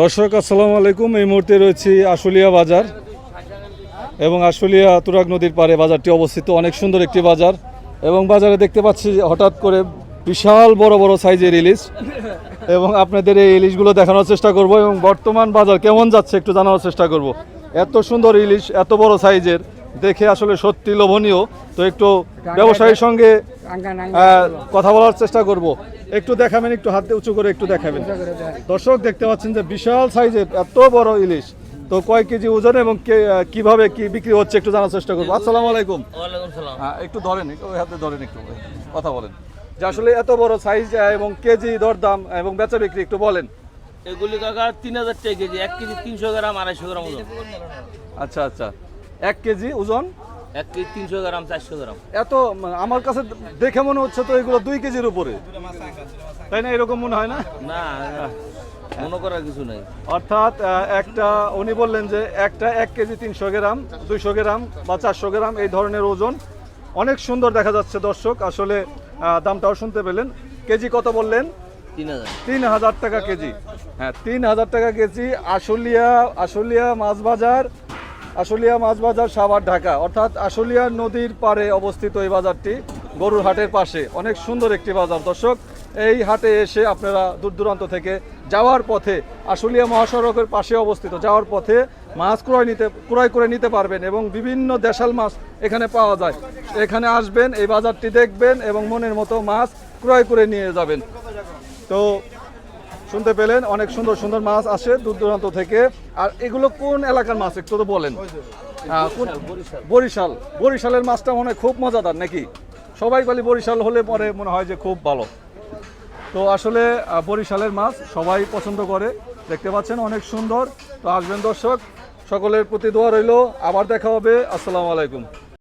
দর্শক, আসসালামু আলাইকুম। এই মুহূর্তে রয়েছি আশুলিয়া বাজার এবং আশুলিয়া তুরাগ নদীর পাড়ে। বাজারটি অবস্থিত অনেক সুন্দর একটি বাজার এবং বাজারে দেখতে পাচ্ছি হঠাৎ করে বিশাল বড় বড় সাইজের ইলিশ এবং আপনাদের এই ইলিশগুলো দেখানোর চেষ্টা করব এবং বর্তমান বাজার কেমন যাচ্ছে একটু জানানোর চেষ্টা করব। এত সুন্দর ইলিশ, এত বড় সাইজের, দেখে আসলে সত্যি লোভনীয়। তো একটু ব্যবসায়ীর সঙ্গে কথা বলার চেষ্টা করব। একটু দেখাবেন একটু হাতে উঁচু করে একটু দেখাবেন। দর্শক দেখতে পাচ্ছেন যে বিশাল সাইজের এত বড় ইলিশ। তো কয় কেজি ওজন এবং কীভাবে কি বিক্রি হচ্ছে একটু জানার চেষ্টা করব। আসসালামু আলাইকুম। ওয়ালাইকুম হ্যাঁ একটু ধরেন একটু ওই হাতে ধরেন একটু কথা বলেন। যে আসলে এত বড় সাইজ এবং কেজি দরদাম এবং বেচা বিক্রি একটু বলেন। এগুলি কাকা তিন হাজার টাকা কেজি এক কেজি তিনশো গ্রাম আড়াইশো গ্রাম ওজন। আচ্ছা আচ্ছা। এক কেজি ওজন? এক কেজি তিনশো গ্রাম চারশো গ্রাম। এত মানে আমার কাছে দেখে মনে হচ্ছে তো এগুলো দুই কেজির উপরে। তাই না? এরকম মনে হয় না? না মনে করার কিছু নাই। অর্থাৎ একটা উনি বললেন যে একটা এক কেজি তিনশো গ্রাম দুইশো গ্রাম বা চারশো গ্রাম এই ধরনের ওজন। অনেক সুন্দর দেখা যাচ্ছে দর্শক আসলে দামটাও শুনতে পেলেন। কেজি কত বললেন? তিন হাজার। তিন হাজার টাকা কেজি। হ্যাঁ তিন হাজার টাকা কেজি আশুলিয়া আশুলিয়া মাছ বাজার আশুলিয়া মাছ বাজার সাভার ঢাকা। অর্থাৎ আশুলিয়া নদীর পাড়ে অবস্থিত এই বাজারটি গরুর হাটের পাশে। অনেক সুন্দর একটি বাজার। দর্শক, এই হাটে এসে আপনারা দূর দূরান্ত থেকে যাওয়ার পথে আশুলিয়া মহাসড়কের পাশে অবস্থিত যাওয়ার পথে মাছ ক্রয় নিতে, ক্রয় করে নিতে পারবেন এবং বিভিন্ন দেশাল মাছ এখানে পাওয়া যায়। এখানে আসবেন, এই বাজারটি দেখবেন এবং মনের মতো মাছ ক্রয় করে নিয়ে যাবেন। তো শুনতে পেলেন, অনেক সুন্দর সুন্দর মাছ আসে দূর দূরান্ত থেকে। আর এগুলো কোন এলাকার মাছ একটু তো বলেন? বরিশাল। বরিশালের মাছটা মনে হয় খুব মজাদার নাকি? সবাই বলি বরিশাল হলে পরে মনে হয় যে খুব ভালো। তো আসলে বরিশালের মাছ সবাই পছন্দ করে, দেখতে পাচ্ছেন অনেক সুন্দর। তো আসবেন দর্শক, সকলের প্রতি দোয়া রইল। আবার দেখা হবে, আসসালামু আলাইকুম।